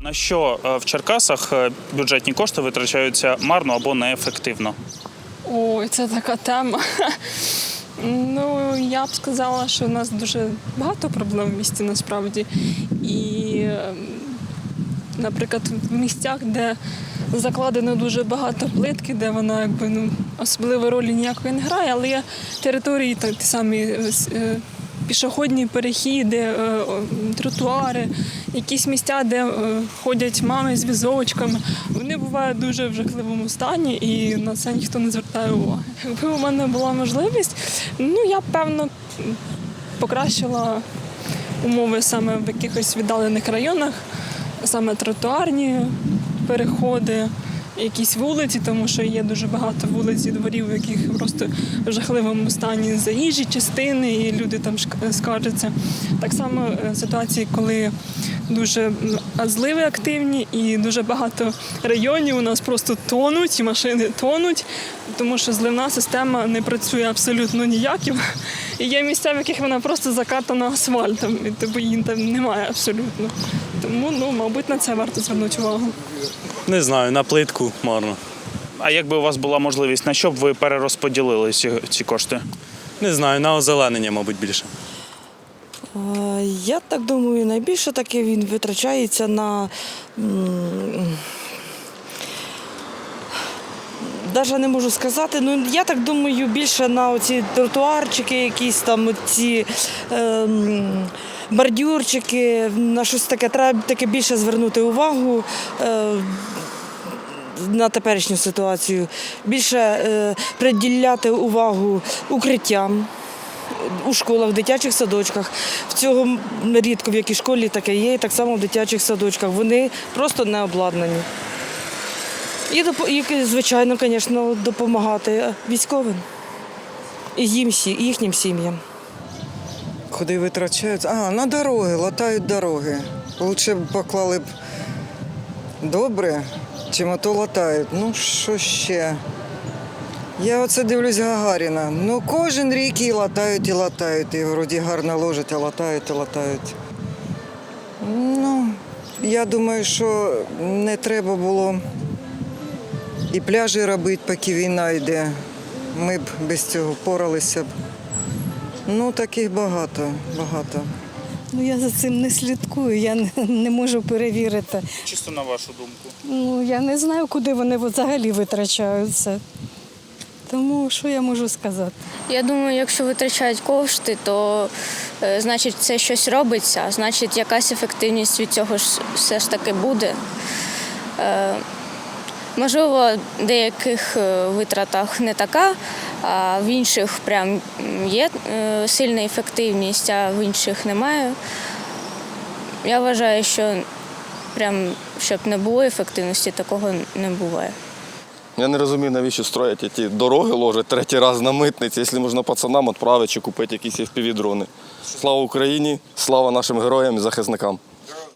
На що е, в Черкасах е, бюджетні кошти витрачаються марно або неефективно? Ой, це така тема. Ну, я б сказала, що у нас дуже багато проблем в місті насправді. І, ем, наприклад, в місцях, де закладено дуже багато плитки, де вона якби ну, особливої ролі ніякої не грає, але є території, так, самі е, пішохідні перехіди, е, тротуари, якісь місця, де е, ходять мами з візочками. Вони бувають дуже в жахливому стані, і на це ніхто не звертає уваги. Якби у мене була можливість, ну я б певно покращила умови саме в якихось віддалених районах, саме тротуарні переходи. Якісь вулиці, тому що є дуже багато вулиць і дворів, в яких просто в жахливому стані заїжджі частини, і люди там скаржаться. Так само е, ситуації, коли дуже зливи активні, і дуже багато районів у нас просто тонуть, і машини тонуть, тому що зливна система не працює абсолютно ніяким. І є місця, в яких вона просто закатана асфальтом, і тобто її там немає абсолютно. Тому, ну, мабуть, на це варто звернути увагу. Не знаю, на плитку марно. А якби у вас була можливість, на що б ви перерозподілили ці, ці кошти? Не знаю, на озеленення, мабуть, більше. Е, Я так думаю, найбільше таки він витрачається на. Навіть не можу сказати. Ну я так думаю, більше на оці тротуарчики, якісь там ці ем, бордюрчики, на щось таке. Треба таке більше звернути увагу. Е, на теперішню ситуацію більше е, приділяти увагу укриттям, у школах, в дитячих садочках. В цього рідко в якій школі таке є, і так само в дитячих садочках. Вони просто не обладнані. І, і звичайно, звісно, допомагати військовим і їм, їхнім сім'ям. Куди витрачаються? А, на дороги, латають дороги. Лучше б поклали б добре, чим ото латають. Ну, що ще? Я оце дивлюсь Гагаріна. Ну, кожен рік і латають, і латають. І вроді гарно ложать, а латають, і латають. Ну, я думаю, що не треба було і пляжі робити, поки війна йде. Ми б без цього поралися б. Ну, таких багато, багато. Ну я за цим не слідкую, я не, не можу перевірити. Чисто на вашу думку. Ну я не знаю, куди вони взагалі витрачаються. Тому що я можу сказати? Я думаю, якщо витрачають кошти, то е, значить це щось робиться, значить якась ефективність від цього ж все ж таки буде. Е, можливо, в деяких е, витратах не така, а в інших прям є е, сильна ефективність, а в інших немає. Я вважаю, що прям щоб не було ефективності, такого не буває. Я не розумію, навіщо строять ті дороги ложать третій раз на митниці, якщо можна пацанам відправити чи купити якісь FPV-дрони. Слава Україні, слава нашим героям і захисникам.